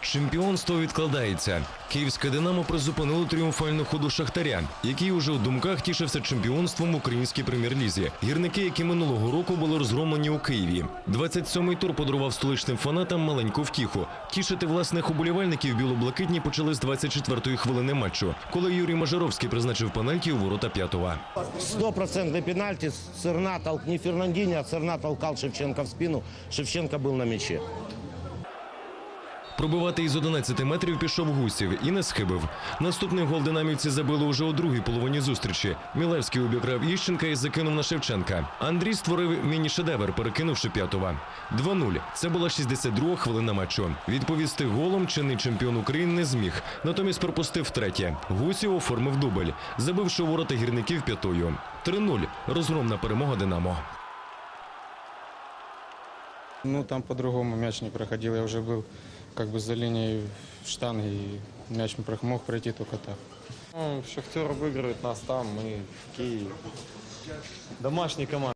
Чемпіонство відкладається. Київське Динамо призупинило тріумфальну ходу Шахтаря, який уже у думках тішився чемпіонством в українській прем'єр-лізі. Гірники, які минулого року були розгромлені у Києві. 27-й тур подарував столичним фанатам маленьку втіху. Тішити власних уболівальників білоблакитні почали з 24-ї хвилини матчу, коли Юрій Мажаровський призначив пенальті у ворота п'ятого. Стопроцентный пенальти. Церна тол... не Фернандини, а Церна толкал Шевченко в спину. Шевченко был на мяче. Пробивати із 11 метрів пішов Гусів і не схибив. Наступний гол динамівці забили уже у другій половині зустрічі. Мілевський обіграв Іщенка і закинув на Шевченка. Андрій створив міні-шедевр, перекинувши п'ятого. 2-0. Це була 62-га хвилина матчу. Відповісти голом чинний чемпіон України не зміг. Натомість пропустив третє. Гусів оформив дубль, забивши ворота гірників п'ятою. 3-0. Розгромна перемога Динамо. Ну, там по-другому мяч не проходил. Я уже был как бы за линией штанги, и мяч мог пройти только так. Ну, Шахтер выигрывает нас там, мы в Киеве. Домашняя команда.